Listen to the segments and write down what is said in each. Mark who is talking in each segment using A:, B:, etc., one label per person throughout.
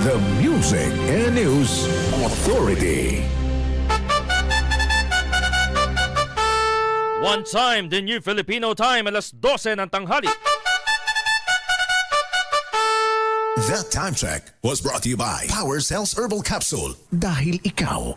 A: The Music and News Authority.
B: One time, the new Filipino time, alas 12 ng tanghali.
A: That time check was brought to you by Power Cells Herbal Capsule. Dahil ikaw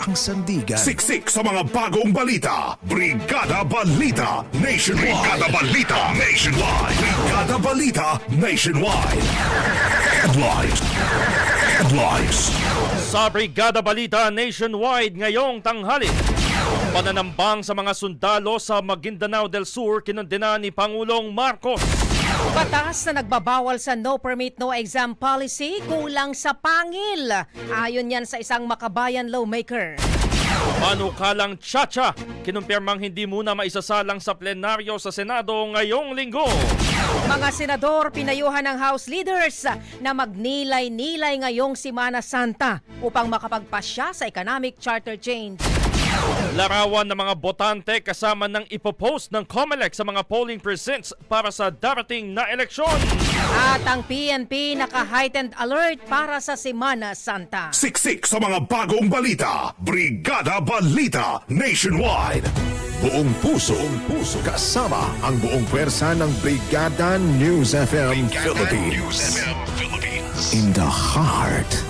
A: ang sandigan.
C: Siksik sa mga bagong balita. Brigada Balita Nationwide. Brigada Balita Nationwide. Brigada Balita Nationwide. Headlines. Headlines.
B: Sa Brigada Balita Nationwide ngayong tanghali. Pananambang sa mga sundalo sa Maguindanao del Sur kinundina ni Pangulong Marcos.
D: Batas na nagbabawal sa no permit no exam policy kulang sa pangil. Ayon yan sa isang makabayan lawmaker.
B: Panukalang Chacha, kinumpirmang hindi muna maisasalang sa plenaryo sa Senado ngayong linggo.
D: Mga senador pinayuhan ng House leaders na magnilay-nilay ngayong Simana Santa upang makapagpasya sa economic charter change.
B: Larawan ng mga botante kasama ng ipopost ng COMELEC sa mga polling precincts para sa darating na eleksyon.
D: At ang PNP naka-heightened alert para sa Simana Santa.
C: Siksik sa mga bagong balita. Brigada Balita Nationwide.
A: Buong puso, buong puso. Kasama ang buong pwersa ng Brigada News FM Philippines.
E: Philippines.
A: In the heart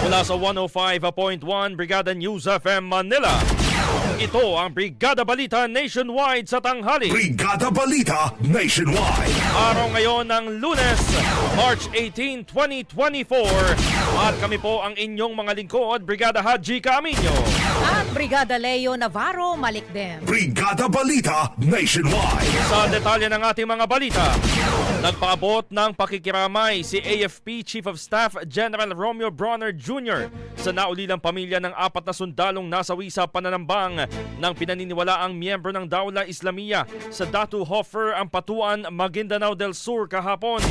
B: Mula sa 105.1 Brigada News FM Manila. Ito ang Brigada Balita Nationwide sa tanghali.
C: Brigada Balita Nationwide.
B: Araw ngayon ng Lunes, March 18, 2024. At kami po ang inyong mga lingkod, Brigada Haji Camino.
D: At Brigada Leo Navarro Malikdem.
C: Brigada Balita Nationwide.
B: Sa detalye ng ating mga balita, nagpaabot ng pakikiramay si AFP Chief of Staff General Romeo Bronner Jr. sa naulilang pamilya ng apat na sundalong nasawi sa pananambang ng pinaniniwalaang miyembro ng Dawla Islamia sa Datu Hofer ang Patuan, Maguindanao del Sur kahapon.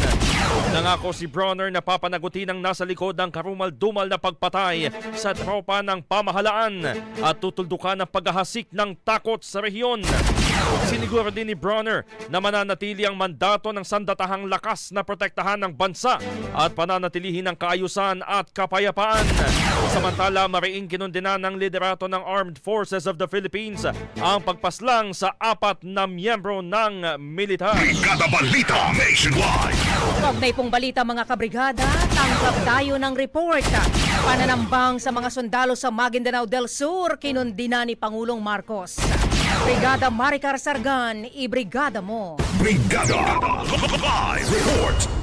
B: Nangako si Bronner na papanagutin ang nasa likod ng karumal-dumal na pagpatay sa tropa ng pamahalaan at tutuldukan ang paghahasik ng takot sa rehiyon. Siniguro din ni Bronner na mananatili ang mandato ng sandatahang lakas na protektahan ng bansa at pananatilihin ang kaayusan at kapayapaan. Samantala, mariing kinundina ng liderato ng Armed Forces of the Philippines ang pagpaslang sa apat na miyembro ng militar.
C: Brigada Balita Nationwide.
D: Kaugnay pong balita mga kabrigada, tanggap tayo ng report. Pananambang sa mga sundalo sa Maguindanao del Sur, kinundina ni Pangulong Marcos. Brigada Maricar Sargan, ibrigada mo.
C: Brigada Live Report.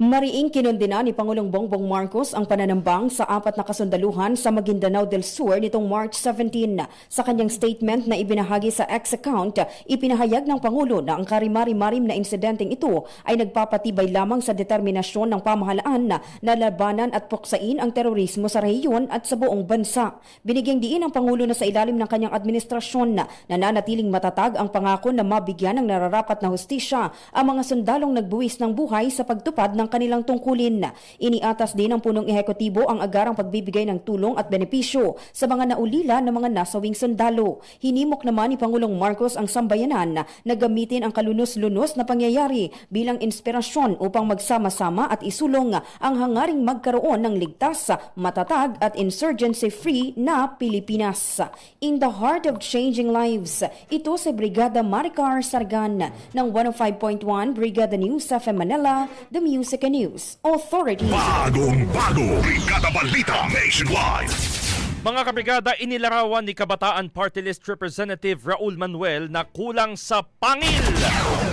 F: Mariing kinundina ni Pangulong Bongbong Marcos ang pananambang sa apat na kasundaluhan sa Maguindanao del Sur nitong March 17. Sa kanyang statement na ibinahagi sa X account, ipinahayag ng Pangulo na ang karimari-marim na insidenteng ito ay nagpapatibay lamang sa determinasyon ng pamahalaan na nalabanan at puksain ang terorismo sa rehiyon at sa buong bansa. Binigyang diin ng Pangulo na sa ilalim ng kanyang administrasyon na nananatiling matatag ang pangako na mabigyan ng nararapat na hustisya ang mga sundalong nagbuwis ng buhay sa pagtupad ng kanilang tungkulin. Iniatas din ng punong ehekutibo ang agarang pagbibigay ng tulong at benepisyo sa mga naulila ng mga nasawing sundalo. Hinimok naman ni Pangulong Marcos ang sambayanan na gamitin ang kalunos-lunos na pangyayari bilang inspirasyon upang magsama-sama at isulong ang hangaring magkaroon ng ligtas, matatag at insurgency-free na Pilipinas. In the heart of changing lives, ito si Brigada Maricar Sargan ng 105.1 Brigada News FM Manila, The Music News Authority.
C: Bagong bago, Brigada Balita Nationwide.
B: Mga kabrigada, inilarawan ni Kabataan Party List Representative Raul Manuel na kulang sa pangil.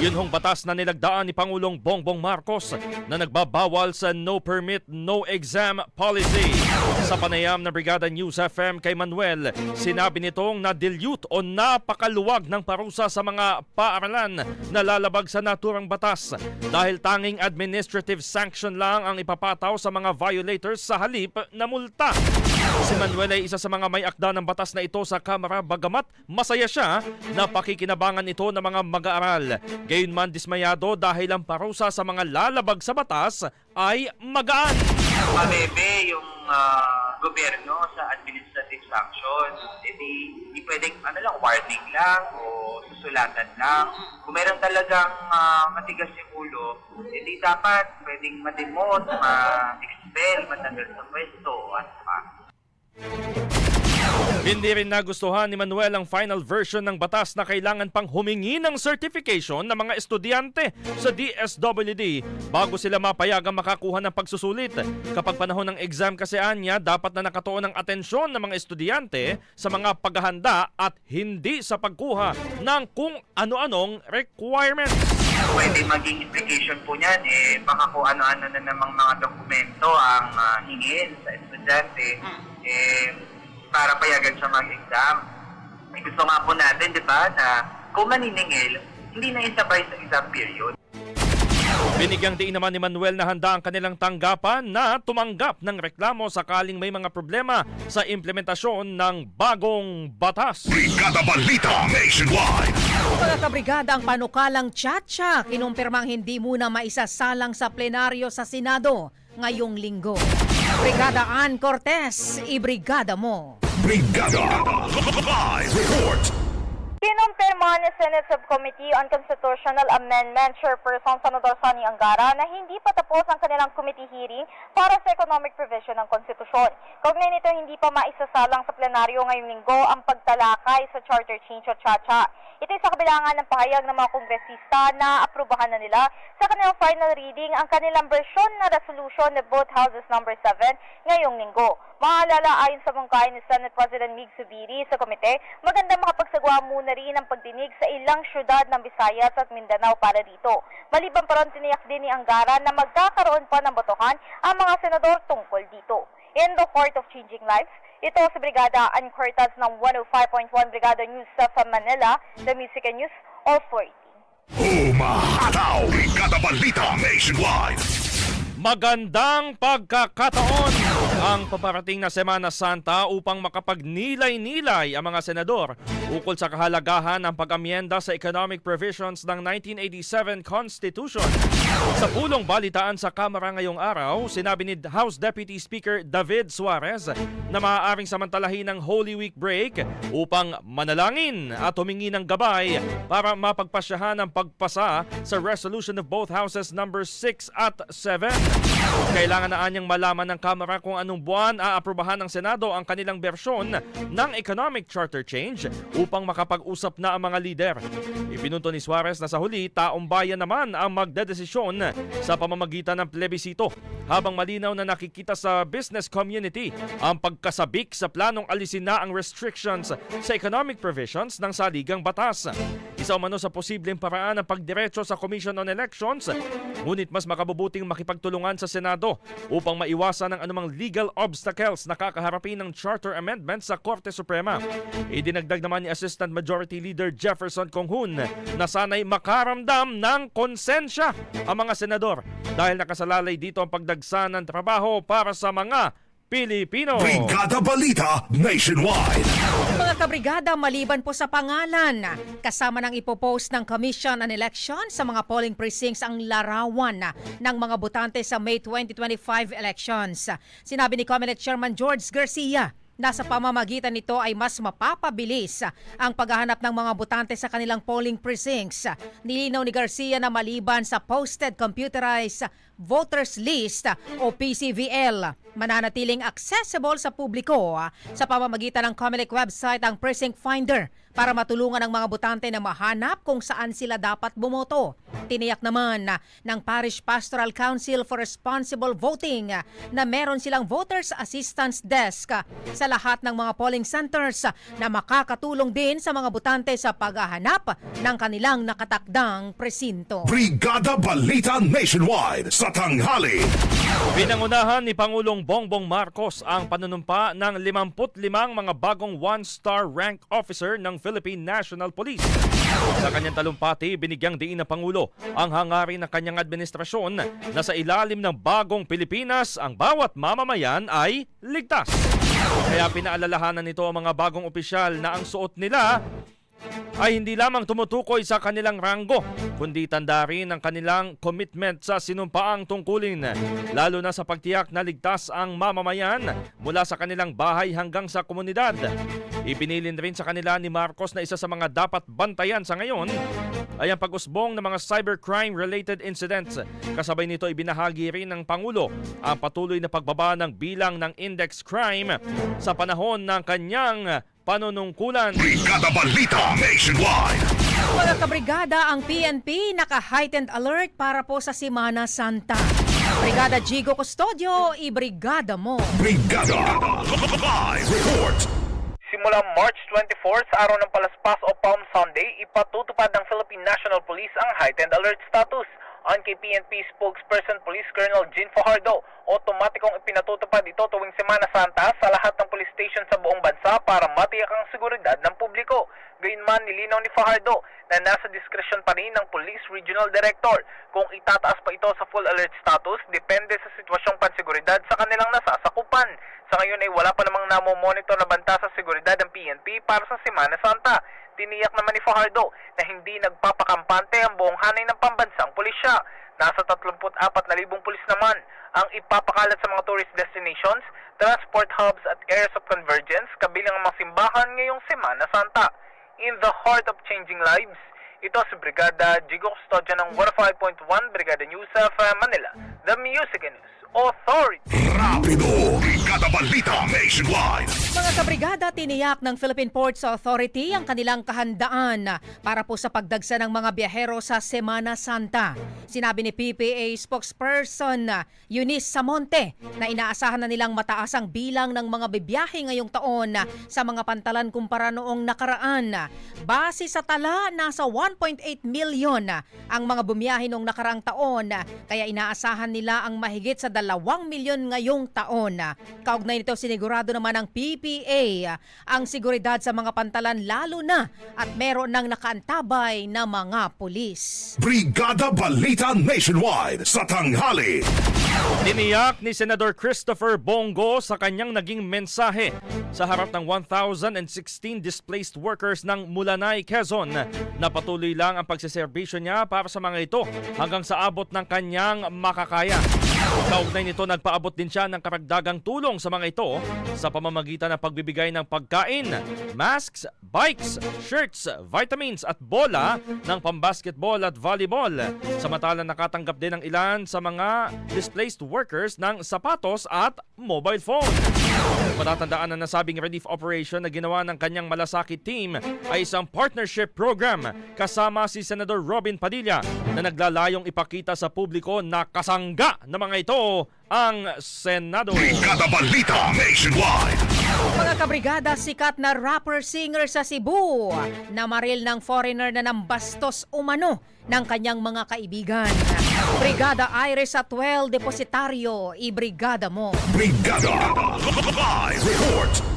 B: Yun hong batas na nilagdaan ni Pangulong Bongbong Marcos na nagbabawal sa no permit, no exam policy. Sa panayam ng Brigada News FM kay Manuel, sinabi nitong na-dilute o napakaluwag ng parusa sa mga paaralan na lalabag sa naturang batas dahil tanging administrative sanction lang ang ipapataw sa mga violators sa halip na multa. Si Manuel ay isa sa mga may akda ng batas na ito sa Kamara bagamat masaya siya na pakikinabangan ito ng mga mag-aaral. Gayunman dismayado dahil ang parusa sa mga lalabag sa batas ay magaan.
G: mabebe yung ah, gobyerno sa administrative sanctions. Hindi, hindi pwedeng ano lang, warning lang o susulatan lang. Kung meron talagang ah, matigas yung ulo, hindi dapat pwedeng ma-demote, ma-expel, matanggal sa pwesto, at.
B: Hindi rin nagustuhan ni Manuel ang final version ng batas na kailangan pang humingi ng certification ng mga estudyante sa DSWD bago sila mapayagang makakuha ng pagsusulit. Kapag panahon ng exam kasi anya, dapat na nakatuon ang atensyon ng mga estudyante sa mga paghahanda at hindi sa pagkuha ng kung ano-anong requirements.
G: Pwede maging implication po niyan, eh, baka kung ano-ano na namang mga dokumento ang ah, hingin sa estudyante, eh, para payagan siya mag-exam. Eh, gusto nga po natin, di ba, na kung maniningil, hindi na isabay sa exam period.
B: Binigyang diin naman ni Manuel na handa ang kanilang tanggapan na tumanggap ng reklamo sakaling may mga problema sa implementasyon ng bagong batas.
C: Brigada Balita Nationwide.
D: Mga kabrigada, ang panukalang Chacha kinumpirmang hindi muna maisasalang sa plenaryo sa Senado ngayong linggo. Brigada Ann Cortez, ibrigada mo.
C: Brigada Live Report.
H: Kinumpirma ni Senate Subcommittee on Constitutional Amendment Chairperson Senador Sonny Angara na hindi pa tapos ang kanilang committee hearing para sa economic provision ng konstitusyon. Kaugnay nito, hindi pa maisasalang sa plenaryo ngayong linggo ang pagtalakay sa charter change o CHACHA. Ito sa kabilangan ng pahayag ng mga kongresista na aprubahan na nila sa kanilang final reading ang kanilang versyon na resolution ni both houses number 7 ngayong linggo. Maalala ayon sa mungkahin ni Senate President Mig Subiri sa komite, maganda makapagsagawa muna rin ang pagdinig sa ilang syudad ng Visayas at Mindanao para dito. Maliban pa ron tiniyak din ni Angara na magkakaroon pa ng botohan ang mga senador tungkol dito. In the Heart of Changing Lives, ito si Brigada Ann Cortez ng 105.1 Brigada News sa Manila, The Music and News Authority.
C: Umahataw. Brigada Balita Nationwide.
B: Magandang pagkakataon ang paparating na Semana Santa upang makapagnilay-nilay ang mga senador ukol sa kahalagahan ng pag-amyenda sa economic provisions ng 1987 Constitution. Sa pulong balitaan sa Kamara ngayong araw, sinabi ni House Deputy Speaker David Suarez na maaaring samantalahin ng Holy Week break upang manalangin at humingi ng gabay para mapagpasyahan ang pagpasa sa resolution of both houses number 6 at 7. Kailangan na anyang malaman ng Kamara kung anong buwan aaprubahan ng Senado ang kanilang bersyon ng economic charter change upang makapag-usap na ang mga lider. Ipinunto ni Suarez na sa huli, taong bayan naman ang magdedesisyon sa pamamagitan ng plebisito. habang malinaw na nakikita sa business community ang pagkasabik sa planong alisin na ang restrictions sa economic provisions ng saligang batas. Isa umano sa posibleng paraan ng pagdiretso sa Commission on Elections, ngunit mas makabubuting makipagtulungan sa Senado upang maiwasan ang anumang legal obstacles na kakaharapin ng charter amendment sa Korte Suprema. Idinagdag naman ni Assistant Majority Leader Jefferson Conghun na sana'y makaramdam ng konsensya ang mga senador dahil nakasalalay dito ang pagdagsa ng trabaho para sa mga Pilipino.
C: Brigada Balita Nationwide.
D: Mga kabrigada, maliban po sa pangalan, kasama ng ipopost ng Commission on Election sa mga polling precincts ang larawan ng mga botante sa May 2025 elections. Sinabi ni Comelec Chairman George Garcia na sa pamamagitan nito ay mas mapapabilis ang paghahanap ng mga botante sa kanilang polling precincts. Nilinaw ni Garcia na maliban sa Posted Computerized Voters List o PCVL, mananatiling accessible sa publiko sa pamamagitan ng Comelec website ang Precinct Finder para matulungan ang mga botante na mahanap kung saan sila dapat bumoto. Tiniyak naman na ng Parish Pastoral Council for Responsible Voting na meron silang Voters Assistance Desk sa lahat ng mga polling centers na makakatulong din sa mga botante sa paghahanap ng kanilang nakatakdang presinto.
C: Brigada Balita Nationwide sa tanghali.
B: Pinangunahan ni Pangulong Bongbong Marcos ang panunumpa ng 55 mga bagong one-star rank officer ng Philippine National Police. Sa kanyang talumpati, binigyang diin ng Pangulo ang hangarin ng kanyang administrasyon na sa ilalim ng bagong Pilipinas, ang bawat mamamayan ay ligtas. Kaya pinaalalahanan nito ang mga bagong opisyal na ang suot nila ay hindi lamang tumutukoy sa kanilang ranggo, kundi tanda rin ang kanilang commitment sa sinumpaang tungkulin, lalo na sa pagtiyak na ligtas ang mamamayan mula sa kanilang bahay hanggang sa komunidad. Ibinilin rin sa kanila ni Marcos na isa sa mga dapat bantayan sa ngayon ay ang pag-usbong ng mga cybercrime-related incidents. Kasabay nito ibinahagi rin ng Pangulo ang patuloy na pagbaba ng bilang ng index crime sa panahon ng kanyang panunungkulan.
C: Brigada Balita Nationwide.
D: Mga kabrigada, ang PNP naka-heightened alert para po sa Simana Santa. Brigada Jigo Custodio, ibrigada mo.
C: Brigada Live Report.
I: Simula March 24 sa araw ng Palaspas o Palm Sunday, ipatutupad ng Philippine National Police ang heightened alert status. Ayon kay PNP spokesperson Police Colonel Jean Fajardo, otomatikong ipinatutupad ito tuwing Semana Santa sa lahat ng police station sa buong bansa para matiyak ang seguridad ng publiko. Gayunman nilinaw ni Fajardo na nasa diskresyon pa rin ng Police Regional Director kung itataas pa ito sa full alert status depende sa sitwasyong panseguridad sa kanilang nasasakupan. Sa ngayon ay wala pa namang namomonitor na banta sa seguridad ng PNP para sa Semana Santa. Tiniyak naman ni Fajardo na hindi nagpapakampante ang buong hanay ng pambansang pulisya. Nasa 34,000 pulis naman ang ipapakalat sa mga tourist destinations, transport hubs at areas of convergence kabilang ang mga simbahan ngayong Semana Santa. In the heart of changing lives, ito si Brigada Jigo Custodio ng 105.1 Brigada News of Manila, the Music News Authority.
C: Rapido. Brigada Balita Nationwide.
D: Mga kabrigada, tiniyak ng Philippine Ports Authority ang kanilang kahandaan para po sa pagdagsa ng mga biyahero sa Semana Santa. Sinabi ni PPA spokesperson Eunice Samonte na inaasahan na nilang mataas ang bilang ng mga bibiyahe ngayong taon sa mga pantalan kumpara noong nakaraan. Base sa tala, nasa 1.8 million ang mga bumiyahe noong nakaraang taon kaya inaasahan nila ang mahigit sa 2 milyon ngayong taon. Kaugnay nito sinigurado naman ng PPA ang seguridad sa mga pantalan lalo na at meron ng nakaantabay na mga pulis.
C: Brigada Balita Nationwide sa tanghali.
B: Tiniyak ni Senador Christopher Bongo sa kanyang naging mensahe sa harap ng 1,016 displaced workers ng Mulanay, Quezon na patuloy lang ang pagsiservisyo niya para sa mga ito hanggang sa abot ng kanyang makakaya. Kaugnay nito nagpaabot din siya ng karagdagang tulong sa mga ito sa pamamagitan ng pagbibigay ng pagkain, masks, bikes, shirts, vitamins at bola ng pambasketball at volleyball. Samantalang nakatanggap din ng ilan sa mga displaced workers ng sapatos at mobile phone. Matatandaan na nasabing relief operation na ginawa ng kanyang malasakit team ay isang partnership program kasama si Senador Robin Padilla na naglalayong ipakita sa publiko na kasangga ng mga ito ang Senado.
C: Brigada Balita Nationwide.
D: Mga kabrigada, sikat na rapper-singer sa Cebu na maril ng foreigner na nambastos umano ng kanyang mga kaibigan. Brigada Iris at 12 Depositario, ibrigada mo.
C: Brigada Live Report.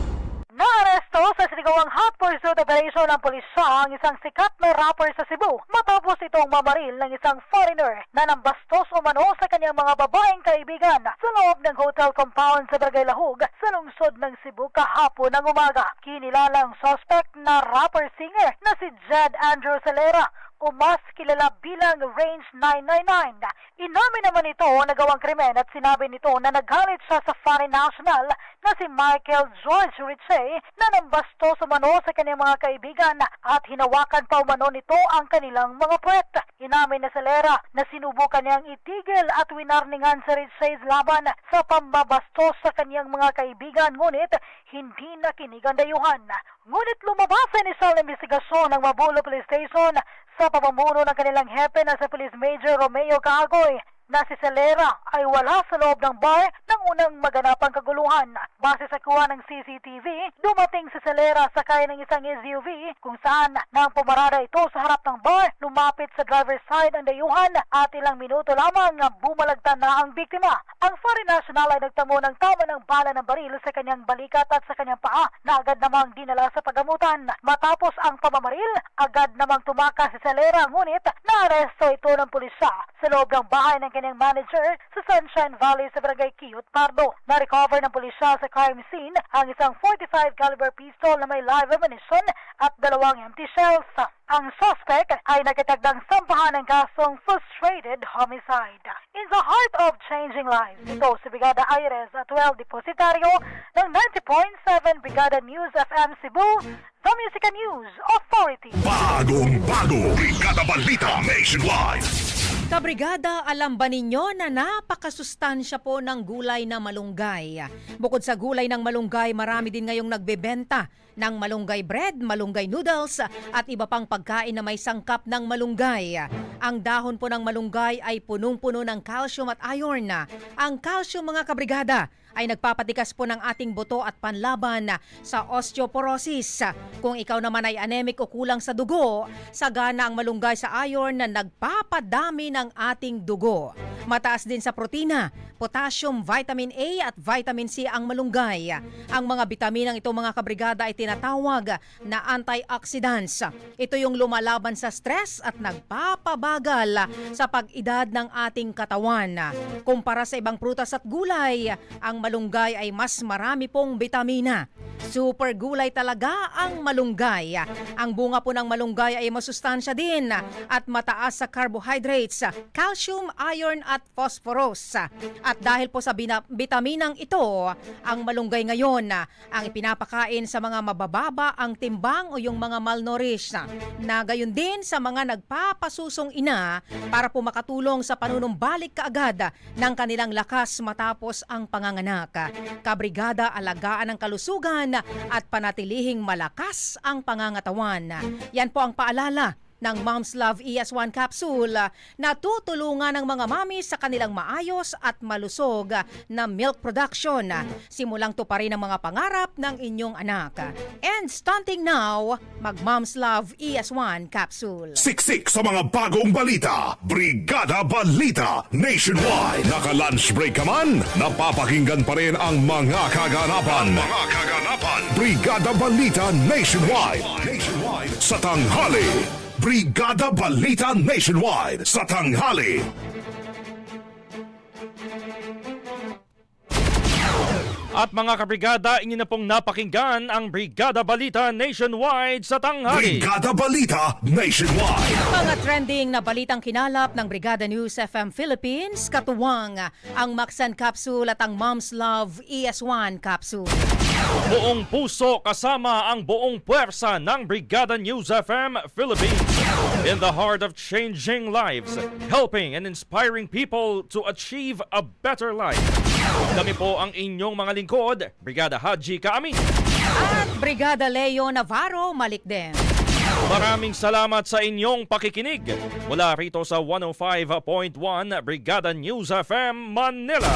J: Naaresto sa sinigawang hot pursuit operation ng pulisya ang isang sikat na rapper sa Cebu matapos itong mamaril ng isang foreigner na nambastos umano sa kanyang mga babaeng kaibigan sa loob ng hotel compound sa Barangay Lahug sa lungsod ng Cebu kahapon ng umaga. Kinilalang suspect na rapper-singer na si Jed Andrew Salera o mas kilala bilang Range 999. Inamin naman ito na gawang krimen at sinabi nito na naghalit siya sa foreign national na si Michael George Ritchie na nambastos umano sa kanyang mga kaibigan at hinawakan pa umano nito ang kanilang mga puwet. Inamin na Salera na sinubukan niyang itigil at winarningan sa Ritchie's laban sa pambabastos sa kanyang mga kaibigan ngunit hindi nakinig ang dayuhan. Ngunit lumabas ang isang investigasyon ng Mabulo Police Station sa pamumuno ng kanilang hepe na sa Police Major Romeo Cagoy na si Celera ay wala sa loob ng bar nang unang maganap ang kaguluhan. Base sa kuha ng CCTV, dumating si Celera sakay ng isang SUV kung saan nang pumarada ito sa harap ng bar, lumapit sa driver's side ang dayuhan at ilang minuto lamang bumalagtan na ang biktima. Ang foreign national ay nagtamo ng tama ng bala ng baril sa kanyang balikat at sa kanyang paa na agad namang dinala sa pagamutan. Matapos ang pamamaril, agad namang tumakas si Celera ngunit naaresto ito ng pulisya sa loob ng bahay ng kanyang manager sa Sunshine Valley sa Barangay Kiyot, Pardo. Na-recover ng pulisya sa crime scene ang isang 45 caliber pistol na may live ammunition at dalawang empty shells. Ang suspect ay nagkatagdang sampahan ng kasong frustrated homicide. In the heart of changing lives, ito si Brigada Aires at 12 Depositario ng 90.7 Brigada News FM Cebu, The Music News Authority.
C: Bagong bago. Brigada Balita Nationwide.
D: Kabrigada, alam ba ninyo na napakasustansya po ng gulay na malunggay? Bukod sa gulay ng malunggay, marami din ngayong nagbebenta ng malunggay bread, malunggay noodles at iba pang pagkain na may sangkap ng malunggay. Ang dahon po ng malunggay ay punong-puno ng calcium at iron. Ang calcium mga kabrigada ay nagpapatikas po ng ating buto at panlaban sa osteoporosis. Kung ikaw naman ay anemic o kulang sa dugo, sagana ang malunggay sa iron na nagpapadami ng ating dugo. Mataas din sa protina, potassium, vitamin A at vitamin C ang malunggay. Ang mga bitaminang ito mga kabrigada ay tinatawag na antioxidants. Ito yung lumalaban sa stress at nagpapabagal sa pag-edad ng ating katawan. Kumpara sa ibang prutas at gulay, ang malunggay ay mas marami pong bitamina. Super gulay talaga ang malunggay. Ang bunga po ng malunggay ay masustansya din at mataas sa carbohydrates, calcium, iron at phosphorus. At dahil po sa bitaminang ito, ang malunggay ngayon ang ipinapakain sa mga mabababa ang timbang o yung mga malnourished na gayon din sa mga nagpapasusong ina para po makatulong sa panunumbalik kaagad ng kanilang lakas matapos ang panganganak. Kabrigada alagaan ang kalusugan at panatilihing malakas ang pangangatawan. Yan po ang paalala ng Mom's Love ES1 capsule na tutulungan ng mga mami sa kanilang maayos at malusog na milk production. Simulang to pa rin ang mga pangarap ng inyong anak. And stunting now, mag Mom's Love ES1 capsule.
C: Siksik sa mga bagong balita. Brigada Balita Nationwide. Naka-lunch break ka man, napapakinggan pa rin ang mga kaganapan. Mga kaganapan. Brigada Balita Nationwide. Nationwide. Sa tanghali. Brigada Balita Nationwide. Sa tanghali.
B: At mga kabrigada, inyo na pong napakinggan ang Brigada Balita Nationwide sa tanghali.
C: Brigada Balita Nationwide.
D: Mga trending na balitang kinalap ng Brigada News FM Philippines, katuwang ang Maxan Capsule at ang Mom's Love ES1 Capsule.
B: Buong puso kasama ang buong puwersa ng Brigada News FM Philippines. In the heart of changing lives, helping and inspiring people to achieve a better life. Kami po ang inyong mga lingkod, Brigada Haji Kaamin.
D: At Brigada Leo Navarro Malikden.
B: Maraming salamat sa inyong pakikinig. Mula rito sa 105.1 Brigada News FM Manila.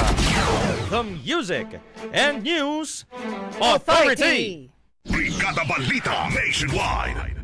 B: The Music and News Authority.
C: Brigada Balita Nationwide.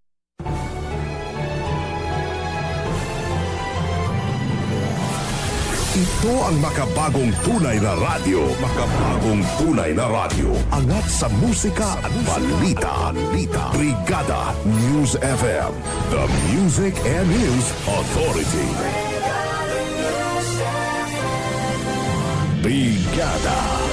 C: Ito ang makabagong tunay na radyo. Makabagong tunay na radyo. Angat sa musika at balita. balita. Brigada News FM. The Music and News Authority. Brigada